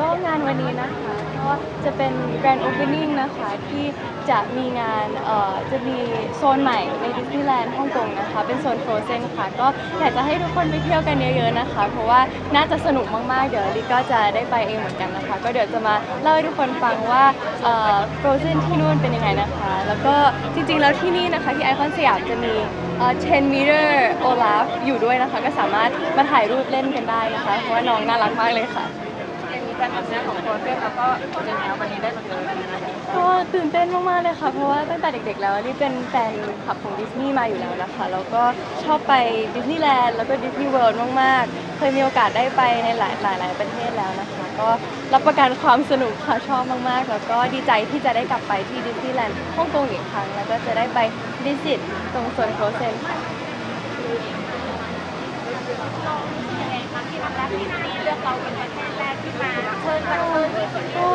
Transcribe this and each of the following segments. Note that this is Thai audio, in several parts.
ก็งานวันนี้นะคะก็จะเป็น Grand Opening นะคะที่จะมีงานเอ่อจะมีโซนใหม่ในดิสนีย์แลนด์ฮ่องกงนะคะ เป็นโซน Frozen ค่ะ ก็อยากจะให้ทุกคนไปเที่ยวกันเยอะๆนะคะ เพราะว่าน่าจะสนุกมากๆ เดี๋ยวลิก็จะได้ไปเองเหมือนกันนะคะ ก็เดี๋ยวจะมาเล่าให้ทุกคนฟังว่าเอ่อ Frozen ที่นู่นเป็นยังไงนะคะ แล้วก็จริงๆแล้วที่นี่นะคะที่ไอคอนสยามจะมีเอ่อ10 meter Olaf อยู่ด้วยนะคะ ก็สามารถมาถ่ายรูปเล่นกันได้นะคะ เพราะว่าน้องน่ารักมากเลยค่ะ การอัดแน่ของโปรเซสแล้วก็เป็นแล้ววันนี้ได้มาเจอกันนะคะก็ตื่นเต้นมากๆเลยค่ะ เพราะว่าตั้งแต่เด็กๆแล้วนี่เป็นแฟนคลับของดิสนีย์มาอยู่แล้วนะคะ แล้วก็ชอบไปดิสนีย์แลนด์แล้วก็ดิสนีย์เวิลด์มากๆ เคยมีโอกาสได้ไปในหลายหลายประเทศแล้วนะคะ ก็รับประกันความสนุกค่ะชอบมากๆ แล้วก็ดีใจที่จะได้กลับไปที่ดิสนีย์แลนด์ฮ่องกงอีกครั้ง แล้วก็จะได้ไปดิสิตตรงโซนโฟรเซนค่ะยังไงคะที่รักที่นี่เลือกเราเป็น ก็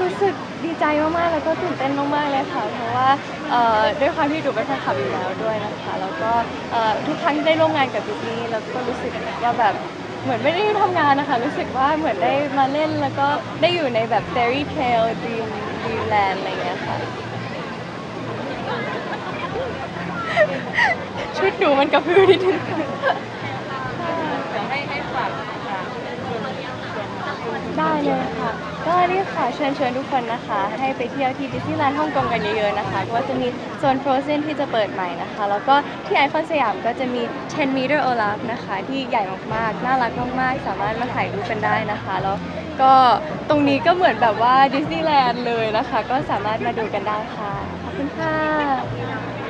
รู้สึกดีใจมากๆ แล้วก็ตื่นเต้นมากๆเลยค่ะ เพราะว่าเอ่อด้วยความที่ดูเป็นแฟนคลับอยู่แล้วด้วยนะคะ แล้วก็เอ่อทุกครั้งที่ได้ร่วมงานกับดิสนีย์แล้วก็รู้สึกว่าแบบเหมือนไม่ได้ทำงานนะคะ รู้สึกว่าเหมือนได้มาเล่นแล้วก็ได้อยู่ในแบบ fairy tale dream dreamland อะไรอย่างเงี้ยค่ะ ชุดหนูมันกระพือนิดนึงเดี๋ยวให้ให้ฝากค่ะได้เลย ค่ะก็นี่ค่ะเชิญชวนทุกคนนะคะ ให้ไปเที่ยวที่ดิสนีย์แลนด์ฮ่องกงกันเยอะๆนะคะก็จะมีโซน Frozen ที่จะเปิดใหม่นะคะ แล้วก็ที่ไอคอนสยามก็จะมี 10 meter Olaf นะคะ ที่ใหญ่มากๆ น่ารักมากๆ สามารถมาถ่ายรูปกันได้นะคะ แล้วก็ตรงนี้ก็เหมือนแบบว่าดิสนีย์แลนด์เลยนะคะ ก็สามารถมาดูกันได้ค่ะ ขอบคุณค่ะ